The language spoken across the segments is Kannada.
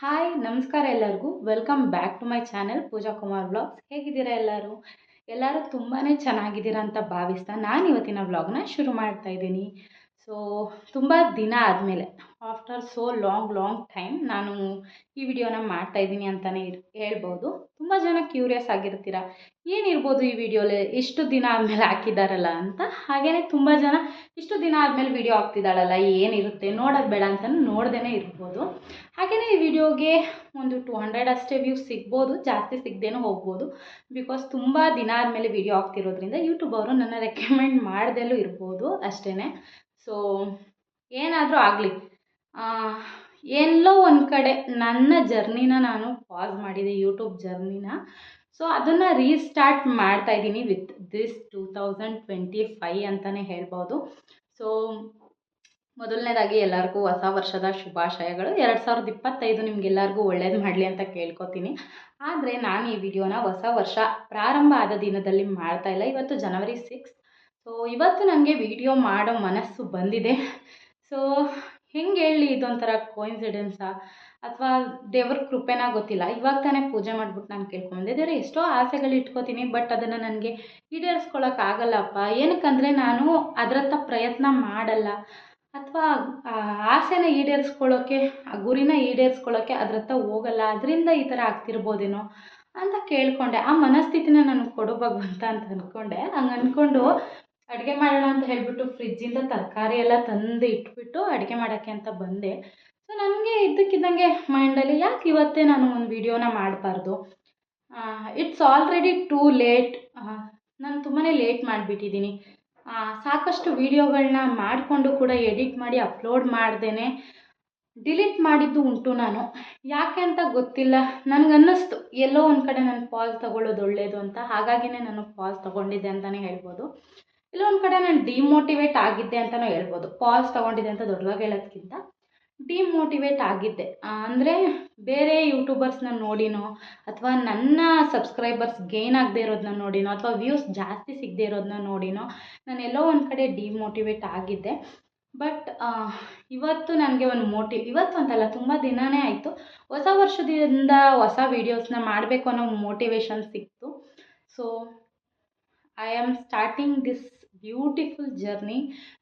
ಹಾಯ್ ನಮಸ್ಕಾರ ಎಲ್ಲರಿಗೂ. Welcome back to my channel Pooja Kumar vlogs ಹೇಗಿದ್ದೀರಾ ಎಲ್ಲರೂ? ಎಲ್ಲರೂ ತುಂಬಾ ಚೆನ್ನಾಗಿದ್ದೀರಾ ಅಂತ ಭಾವಿಸ್ತಾ ನಾನು ಇವತ್ತಿನ ವ್ಲಾಗ್ನ ಶುರು ಮಾಡ್ತಾ ಇದ್ದೀನಿ. ಸೊ ತುಂಬ ದಿನ ಆದಮೇಲೆ after so long long time ನಾನು ಈ ವಿಡಿಯೋನ ಮಾಡ್ತಾ ಇದ್ದೀನಿ ಅಂತಲೇ ಹೇಳ್ಬೋದು. ತುಂಬ ಜನ ಕ್ಯೂರಿಯಸ್ ಆಗಿರ್ತೀರ. ಏನಿರ್ಬೋದು ಈ ವಿಡಿಯೋಲಿ ಇಷ್ಟು ದಿನ ಆದಮೇಲೆ ಹಾಕಿದಾರಲ್ಲ ಅಂತ? ಹಾಗೆಯೇ ತುಂಬ ಜನ ಇಷ್ಟು ದಿನ ಆದಮೇಲೆ ವಿಡಿಯೋ ಹಾಕ್ತಿದ್ದಾಳಲ್ಲ ಏನಿರುತ್ತೆ? ನೋಡೋದು ಬೇಡ ಅಂತ ನೋಡ್ದೇ ಇರ್ಬೋದು. ಹಾಗೆಯೇ ಈ ವಿಡಿಯೋಗೆ ಒಂದು ಟು ಹಂಡ್ರೆಡ್ ಅಷ್ಟೇ ವ್ಯೂ ಸಿಗ್ಬೋದು, ಜಾಸ್ತಿ ಸಿಗದೇನೂ ಹೋಗ್ಬೋದು. ಬಿಕಾಸ್ ತುಂಬ ದಿನ ಆದಮೇಲೆ ವಿಡಿಯೋ ಆಗ್ತಿರೋದ್ರಿಂದ ಯೂಟ್ಯೂಬ್ ಅವರು ನನ್ನ ರೆಕಮೆಂಡ್ ಮಾಡ್ದೆಲ್ಲೂ ಇರ್ಬೋದು ಅಷ್ಟೇ ಸೊ ಏನಾದರೂ ಆಗಲಿ. ಎಲ್ಲೋ ಒಂದು ಕಡೆ ನನ್ನ ಜರ್ನಿನ ನಾನು ಪಾಸ್ ಮಾಡಿದೆ ಯೂಟ್ಯೂಬ್ ಜರ್ನಿನ. ಸೊ ಅದನ್ನು ರೀಸ್ಟಾರ್ಟ್ ಮಾಡ್ತಾ ಇದ್ದೀನಿ with this two thousand twenty five ಅಂತಲೇ ಹೇಳ್ಬೋದು. ಸೊ ಮೊದಲನೇದಾಗಿ ಎಲ್ಲರಿಗೂ ಹೊಸ ವರ್ಷದ ಶುಭಾಶಯಗಳು. ಎರಡು ಸಾವಿರದ ಇಪ್ಪತ್ತೈದು ನಿಮಗೆಲ್ಲರಿಗೂ ಒಳ್ಳೇದು ಮಾಡಲಿ ಅಂತ ಕೇಳ್ಕೊತೀನಿ. ಆದರೆ ನಾನು ಈ ವಿಡಿಯೋನ ಹೊಸ ವರ್ಷ ಪ್ರಾರಂಭ ಆದ ದಿನದಲ್ಲಿ ಮಾಡ್ತಾ ಇಲ್ಲ. ಇವತ್ತು ಜನವರಿ ಸಿಕ್ಸ್ ಸೊ ಇವತ್ತು ನನಗೆ ವಿಡಿಯೋ ಮಾಡೋ ಮನಸ್ಸು ಬಂದಿದೆ. ಸೊ ಹೆಂಗೆ ಹೇಳಿ ಇದೊಂಥರ ಕೋಇನ್ಸಿಡೆನ್ಸಾ ಅಥವಾ ದೇವ್ರ ಕೃಪೆನ ಗೊತ್ತಿಲ್ಲ. ಇವಾಗ ತಾನೇ ಪೂಜೆ ಮಾಡ್ಬಿಟ್ಟು ನಾನು ಕೇಳ್ಕೊಂಡೆ, ದೇವ್ರೆ ಎಷ್ಟೋ ಆಸೆಗಳು ಇಟ್ಕೋತೀನಿ ಬಟ್ ಅದನ್ನು ನನಗೆ ಈಡೇರಿಸ್ಕೊಳಕ್ಕಾಗಲ್ಲಪ್ಪ ಏನಕ್ಕಂದರೆ ನಾನು ಅದರತ್ತ ಪ್ರಯತ್ನ ಮಾಡಲ್ಲ. ಅಥವಾ ಆಸೆನ ಈಡೇರಿಸ್ಕೊಳ್ಳೋಕ್ಕೆ ಆ ಗುರಿನ ಈಡೇರಿಸ್ಕೊಳ್ಳೋಕ್ಕೆ ಅದರತ್ತ ಹೋಗಲ್ಲ. ಅದರಿಂದ ಈ ಥರ ಆಗ್ತಿರ್ಬೋದೇನೋ ಅಂತ ಕೇಳಿಕೊಂಡೆ. ಆ ಮನಸ್ಥಿತಿನ ನನಗೆ ಕೊಡು ಭಗವಂತ ಅಂತ ಅಂದ್ಕೊಂಡೆ ಹಂಗೆ ಅಂದ್ಕೊಂಡು ಅಡುಗೆ ಮಾಡೋಣ ಅಂತ ಹೇಳಿಬಿಟ್ಟು ಫ್ರಿಜ್ಜಿಂದ ತರಕಾರಿ ಎಲ್ಲ ತಂದು ಇಟ್ಬಿಟ್ಟು ಅಡುಗೆ ಮಾಡೋಕ್ಕೆ ಅಂತ ಬಂದೆ. ಸೊ ನನಗೆ ಇದ್ದಕ್ಕಿದ್ದಂಗೆ ಮೈಂಡಲ್ಲಿ ಯಾಕೆ ಇವತ್ತೇ ನಾನು ಒಂದು ವಿಡಿಯೋನ ಮಾಡಬಾರ್ದು? ಇಟ್ಸ್ ಆಲ್ರೆಡಿ ಟೂ ಲೇಟ್ ನಾನು ತುಂಬಾ ಲೇಟ್ ಮಾಡಿಬಿಟ್ಟಿದ್ದೀನಿ. ಸಾಕಷ್ಟು ವೀಡಿಯೋಗಳನ್ನ ಮಾಡಿಕೊಂಡು ಕೂಡ ಎಡಿಟ್ ಮಾಡಿ ಅಪ್ಲೋಡ್ ಮಾಡ್ದೇ ಡಿಲೀಟ್ ಮಾಡಿದ್ದು ಉಂಟು ನಾನು. ಯಾಕೆ ಅಂತ ಗೊತ್ತಿಲ್ಲ. ನನಗನ್ನಿಸ್ತು, ಎಲ್ಲೋ ಒಂದು ಕಡೆ ನಾನು ಪಾಸ್ ತೊಗೊಳ್ಳೋದು ಒಳ್ಳೆಯದು ಅಂತ. ಹಾಗಾಗಿನೇ ನಾನು ಪಾಸ್ ತೊಗೊಂಡಿದ್ದೆ ಅಂತಲೇ ಹೇಳ್ಬೋದು. ಒಂದು ಕಡೆ ನಾನು ಡಿಮೋಟಿವೇಟ್ ಆಗಿದ್ದೆ ಅಂತಲೂ ಹೇಳ್ಬೋದು. ಪಾಸ್ ತೊಗೊಂಡಿದ್ದೆ ಅಂತ ದೊಡ್ಡದಾಗಿ ಹೇಳೋದಕ್ಕಿಂತ ಡಿಮೋಟಿವೇಟ್ ಆಗಿದ್ದೆ. ಅಂದರೆ ಬೇರೆ ಯೂಟ್ಯೂಬರ್ಸ್ನ ನೋಡಿನೋ ಅಥವಾ ನನ್ನ ಸಬ್ಸ್ಕ್ರೈಬರ್ಸ್ ಗೇನ್ ಆಗದೆ ಇರೋದನ್ನ ನೋಡಿನೋ ಅಥವಾ ವ್ಯೂಸ್ ಜಾಸ್ತಿ ಸಿಗದೆ ಇರೋದನ್ನ ನೋಡಿನೋ ನಾನು ಎಲ್ಲೋ ಒಂದು ಕಡೆ ಡಿಮೋಟಿವೇಟ್ ಆಗಿದ್ದೆ. ಬಟ್ ಇವತ್ತು ನನಗೆ ಒಂದು ಮೋಟಿವ್ ಇವತ್ತು ಅಂತಲ್ಲ ತುಂಬ ದಿನವೇ ಆಯಿತು. ಹೊಸ ವರ್ಷದಿಂದ ಹೊಸ ವೀಡಿಯೋಸ್ನ ಮಾಡಬೇಕು ಅನ್ನೋ ಮೋಟಿವೇಶನ್ ಸಿಕ್ತು. So I am starting this beautiful journey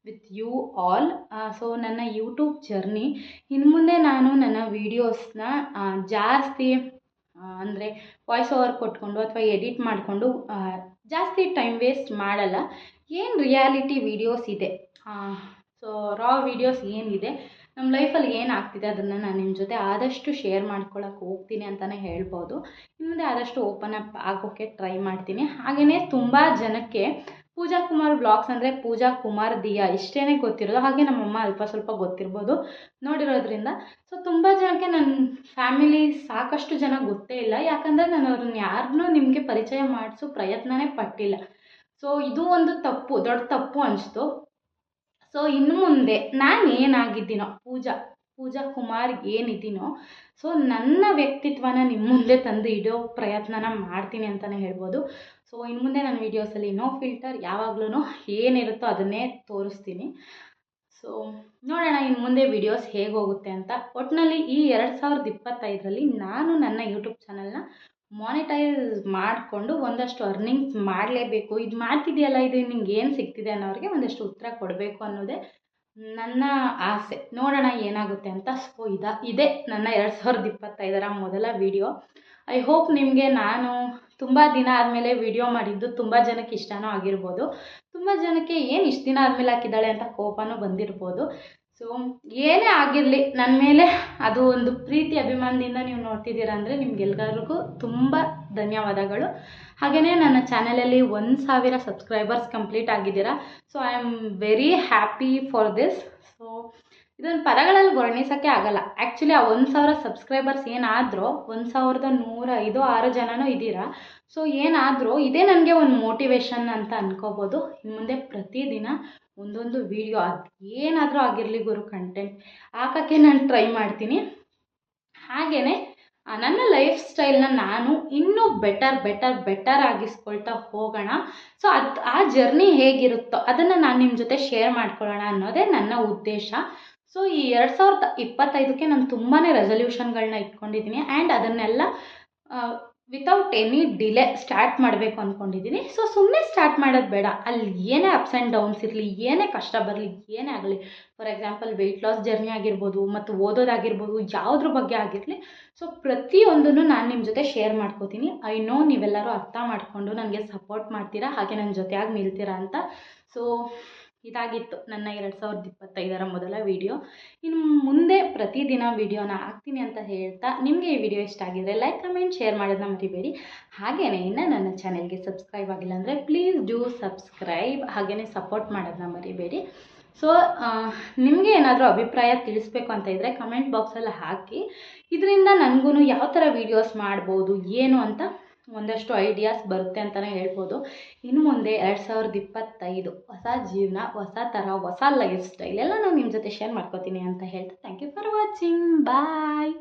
with you all. So ನನ್ನ ಯೂಟ್ಯೂಬ್ ಜರ್ನಿ. ಇನ್ನು ಮುಂದೆ ನಾನು ನನ್ನ ವೀಡಿಯೋಸ್ನ ಜಾಸ್ತಿ ಅಂದರೆ ವಾಯ್ಸ್ ಓವರ್ ಕೊಟ್ಕೊಂಡು ಅಥವಾ ಎಡಿಟ್ ಮಾಡಿಕೊಂಡು ಜಾಸ್ತಿ ಟೈಮ್ ವೇಸ್ಟ್ ಮಾಡಲ್ಲ. ಏನು ರಿಯಾಲಿಟಿ ವೀಡಿಯೋಸ್ ಇದೆ? ಸೊ ರಾ ವೀಡಿಯೋಸ್ ಏನಿದೆ? ನಮ್ಮ ಲೈಫಲ್ಲಿ ಏನು ಆಗ್ತಿದೆ ಅದನ್ನು ನಾನು ನಿಮ್ಮ ಜೊತೆ ಆದಷ್ಟು ಶೇರ್ ಮಾಡ್ಕೊಳಕ್ಕೆ ಹೋಗ್ತೀನಿ ಅಂತಲೇ ಹೇಳ್ಬೋದು. ಮುಂದೆ ಆದಷ್ಟು ಓಪನ್ ಅಪ್ ಆಗೋಕ್ಕೆ ಟ್ರೈ ಮಾಡ್ತೀನಿ. ಹಾಗೆಯೇ ತುಂಬ ಜನಕ್ಕೆ ಪೂಜಾ ಕುಮಾರ್ ಬ್ಲಾಗ್ಸ್ ಅಂದರೆ ಪೂಜಾ ಕುಮಾರ್ ದಿಯಾ ಇಷ್ಟೇ ಗೊತ್ತಿರೋದು. ಹಾಗೆ ನಮ್ಮಮ್ಮ ಅಲ್ಪ ಸ್ವಲ್ಪ ಗೊತ್ತಿರ್ಬೋದು ನೋಡಿರೋದ್ರಿಂದ. ಸೊ ತುಂಬ ಜನಕ್ಕೆ ನನ್ನ ಫ್ಯಾಮಿಲಿ ಸಾಕಷ್ಟು ಜನ ಗೊತ್ತೇ ಇಲ್ಲ. ಯಾಕಂದರೆ ನಾನು ಅವ್ರನ್ನ ಯಾರನ್ನೂ ನಿಮಗೆ ಪರಿಚಯ ಮಾಡಿಸೋ ಪ್ರಯತ್ನನೇ ಪಟ್ಟಿಲ್ಲ. ಸೊ ಇದು ಒಂದು ತಪ್ಪು, ದೊಡ್ಡ ತಪ್ಪು ಅನಿಸ್ತು. ಸೊ ಇನ್ನು ಮುಂದೆ ನಾನು ಏನಾಗಿದ್ದೀನೋ ಪೂಜಾ ಪೂಜಾ ಕುಮಾರ್ ಏನಿದ್ದೀನೋ ಸೊ ನನ್ನ ವ್ಯಕ್ತಿತ್ವನ ನಿಮ್ಮ ಮುಂದೆ ತಂದು ಇಡೋ ಪ್ರಯತ್ನನ ಮಾಡ್ತೀನಿ ಅಂತಲೇ ಹೇಳ್ಬೋದು. ಸೊ ಇನ್ನು ಮುಂದೆ ನನ್ನ ವೀಡಿಯೋಸಲ್ಲಿ ನೋ ಫಿಲ್ಟರ್ ಯಾವಾಗ್ಲೂ ಏನಿರುತ್ತೋ ಅದನ್ನೇ ತೋರಿಸ್ತೀನಿ. ಸೊ ನೋಡೋಣ ಇನ್ನು ಮುಂದೆ ವಿಡಿಯೋಸ್ ಹೇಗೆ ಹೋಗುತ್ತೆ ಅಂತ. ಒಟ್ಟಿನಲ್ಲಿ ಈ ಎರಡು ಸಾವಿರದ ಇಪ್ಪತ್ತೈದರಲ್ಲಿ ನಾನು ನನ್ನ ಯೂಟ್ಯೂಬ್ ಚಾನಲ್ನ ಮಾನಿಟೈಸ್ ಮಾಡಿಕೊಂಡು ಒಂದಷ್ಟು ಅರ್ನಿಂಗ್ಸ್ ಮಾಡಲೇಬೇಕು. ಇದು ಮಾಡ್ತಿದೆಯಲ್ಲ, ಇದು ನಿಂಗೆ ಏನು ಸಿಗ್ತಿದೆ ಅನ್ನೋರಿಗೆ ಒಂದಷ್ಟು ಉತ್ತರ ಕೊಡಬೇಕು ಅನ್ನೋದೇ ನನ್ನ ಆಸೆ, ನೋಡೋಣ ಏನಾಗುತ್ತೆ ಅಂತ ಸೊ, ಇದ, ಇದೆ ನನ್ನ ಎರಡು ಸಾವಿರದ ಇಪ್ಪತ್ತೈದರ ಮೊದಲ ವಿಡಿಯೋ. ಐ ಹೋಪ್ ನಿಮಗೆ ನಾನು ತುಂಬ ದಿನ ಆದಮೇಲೆ ವಿಡಿಯೋ ಮಾಡಿದ್ದು ತುಂಬ ಜನಕ್ಕೆ ಇಷ್ಟನೂ ಆಗಿರ್ಬೋದು. ತುಂಬ ಜನಕ್ಕೆ ಏನು ಇಷ್ಟು ದಿನ ಆದಮೇಲೆ ಹಾಕಿದ್ದಾಳೆ ಅಂತ ಕೋಪನೂ ಬಂದಿರ್ಬೋದು. ಸೊ ಏನೇ ಆಗಿರಲಿ ನನ್ನ ಮೇಲೆ ಅದು ಒಂದು ಪ್ರೀತಿ ಅಭಿಮಾನದಿಂದ ನೀವು ನೋಡ್ತಿದ್ದೀರಾ ಅಂದರೆ ನಿಮ್ಗೆಲ್ರಿಗೂ ತುಂಬ ಧನ್ಯವಾದಗಳು. ಹಾಗೆಯೇ ನನ್ನ ಚಾನಲಲ್ಲಿ ಒಂದು ಸಾವಿರ ಸಬ್ಸ್ಕ್ರೈಬರ್ಸ್ ಕಂಪ್ಲೀಟ್ ಆಗಿದ್ದೀರಾ. So I am very happy for this so ಇದನ್ನು ಪದಗಳಲ್ಲಿ ವರ್ಣಿಸೋಕ್ಕೆ ಆಗಲ್ಲ. ಆ್ಯಕ್ಚುಲಿ ಆ ಒಂದು ಸಾವಿರ ಸಬ್ಸ್ಕ್ರೈಬರ್ಸ್ ಏನಾದರೂ, ಒಂದು ಸಾವಿರದ ನೂರ ಐದು, ಆರು ಜನನೂ ಇದ್ದೀರಾ? ಸೊ ಏನಾದರೂ ಇದೇ ನನಗೆ ಒಂದು ಮೋಟಿವೇಶನ್ ಅಂತ ಅನ್ಕೋಬೋದು. ಇನ್ನು ಮುಂದೆ ಪ್ರತಿದಿನ ಒಂದೊಂದು ವೀಡಿಯೋ ಅದು ಏನಾದರೂ ಆಗಿರಲಿ ಗುರು ಕಂಟೆಂಟ್ ಹಾಕೋಕ್ಕೆ ನಾನು ಟ್ರೈ ಮಾಡ್ತೀನಿ. ಹಾಗೆಯೇ ನನ್ನ ಲೈಫ್ ಸ್ಟೈಲ್ನ ನಾನು ಇನ್ನೂ ಬೆಟರ್ ಬೆಟರ್ ಬೆಟರ್ ಆಗಿಸ್ಕೊಳ್ತಾ ಹೋಗೋಣ. ಸೊ ಅದು, ಆ ಜರ್ನಿ ಹೇಗಿರುತ್ತೋ ಅದನ್ನು ನಾನು ನಿಮ್ಮ ಜೊತೆ ಶೇರ್ ಮಾಡ್ಕೊಳ್ಳೋಣ ಅನ್ನೋದೇ ನನ್ನ ಉದ್ದೇಶ. ಸೊ ಈ ಎರಡು ಸಾವಿರದ ಇಪ್ಪತ್ತೈದಕ್ಕೆ ನಾನು ತುಂಬಾ ರೆಸೊಲ್ಯೂಷನ್ಗಳನ್ನ ಇಟ್ಕೊಂಡಿದ್ದೀನಿ ಆ್ಯಂಡ್ ಅದನ್ನೆಲ್ಲ ವಿತೌಟ್ ಎನಿ ಡಿಲೇ ಸ್ಟಾರ್ಟ್ ಮಾಡಬೇಕು ಅಂದ್ಕೊಂಡಿದ್ದೀನಿ ಸೊ ಸುಮ್ಮನೆ ಸ್ಟಾರ್ಟ್ ಮಾಡೋದು ಬೇಡ. ಅಲ್ಲಿ ಏನೇ ಅಪ್ಸ್ ಆ್ಯಂಡ್ ಡೌನ್ಸ್ ಇರಲಿ, ಏನೇ ಕಷ್ಟ ಬರಲಿ, ಏನೇ ಆಗಲಿ. For example weight loss journey ಆಗಿರ್ಬೋದು, ಮತ್ತು ಓದೋದಾಗಿರ್ಬೋದು, ಯಾವುದ್ರ ಬಗ್ಗೆ ಆಗಿರಲಿ. ಸೊ ಪ್ರತಿಯೊಂದನ್ನು ನಾನು ನಿಮ್ಮ ಜೊತೆ ಶೇರ್ ಮಾಡ್ಕೋತೀನಿ. ಐ ನೋ ನೀವೆಲ್ಲರೂ ಅರ್ಥ ಮಾಡಿಕೊಂಡು ನನಗೆ ಸಪೋರ್ಟ್ ಮಾಡ್ತೀರಾ, ಹಾಗೆ ನನ್ನ ಜೊತೆಯಾಗಿ ನಿಲ್ತೀರಾ ಅಂತ. ಸೊ ಇದಾಗಿತ್ತು ನನ್ನ ಎರಡು ಸಾವಿರದ ಇಪ್ಪತ್ತೈದರ ಮೊದಲ ವಿಡಿಯೋ. ಇನ್ನು ಮುಂದೆ ಪ್ರತಿದಿನ ವಿಡಿಯೋನ ಹಾಕ್ತೀನಿ ಅಂತ ಹೇಳ್ತಾ ನಿಮಗೆ ಈ ವಿಡಿಯೋ ಇಷ್ಟ ಆಗಿದ್ರೆ ಲೈಕ್ ಕಮೆಂಟ್ ಶೇರ್ ಮಾಡೋದನ್ನ ಮರಿಬೇಡಿ. ಹಾಗೆಯೇ ಇನ್ನು ನನ್ನ ಚಾನೆಲ್ಗೆ ಸಬ್ಸ್ಕ್ರೈಬ್ ಆಗಿಲ್ಲ ಅಂದರೆ ಪ್ಲೀಸ್ ಡೂ ಸಬ್ಸ್ಕ್ರೈಬ್ ಹಾಗೆಯೇ ಸಪೋರ್ಟ್ ಮಾಡೋದನ್ನ ಮರಿಬೇಡಿ. ಸೊ ನಿಮಗೆ ಏನಾದರೂ ಅಭಿಪ್ರಾಯ ತಿಳಿಸ್ಬೇಕು ಅಂತ ಇದ್ದರೆ ಕಮೆಂಟ್ ಬಾಕ್ಸಲ್ಲಿ ಹಾಕಿ. ಇದರಿಂದ ನನಗೂ ಯಾವ ಥರ ವೀಡಿಯೋಸ್ ಮಾಡ್ಬೋದು, ಏನು ಅಂತ ಒಂದಷ್ಟು ಐಡಿಯಾಸ್ ಬರುತ್ತೆ ಅಂತಲೇ ಹೇಳ್ಬೋದು. ಇನ್ನು ಮುಂದೆ ಎರಡು ಸಾವಿರದ ಇಪ್ಪತ್ತೈದು ಹೊಸ ಜೀವನ, ಹೊಸ ಥರ ಹೊಸ ಲೈಫ್ ಸ್ಟೈಲ್ ಎಲ್ಲ ನಾನು ನಿಮ್ಮ ಜೊತೆ ಶೇರ್ ಮಾಡ್ಕೋತೀನಿ ಅಂತ ಹೇಳ್ತಾ thank you for watching bye